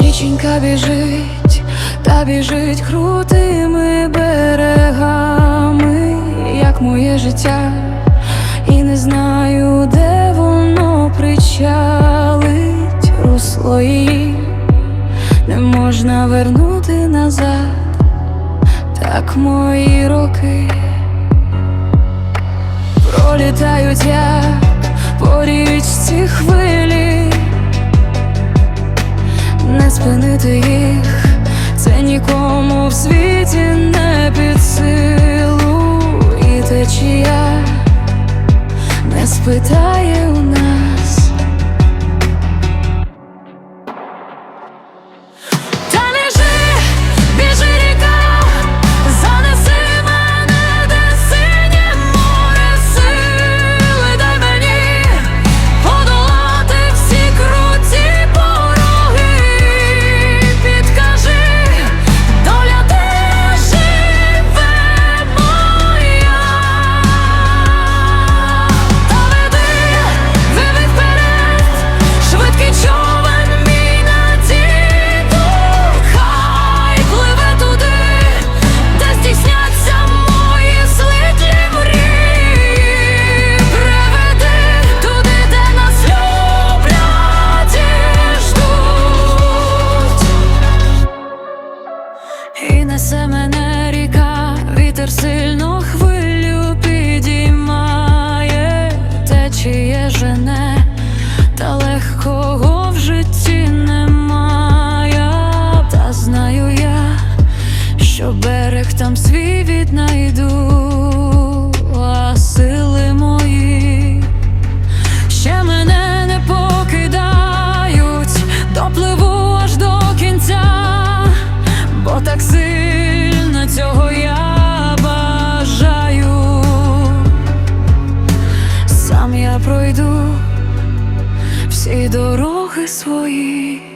Річенька біжить, та біжить крутими берегами, як моє життя, і не знаю, де воно причалить русло її, не можна вернути назад, так мої роки. Пролітають як по спинити їх, це нікому в світі не під силу, і течія не спитає вітер сильно хвилю підіймає, течіє жене, та легкого в житті немає. Та знаю я, що берег там свій сил всі дороги свої.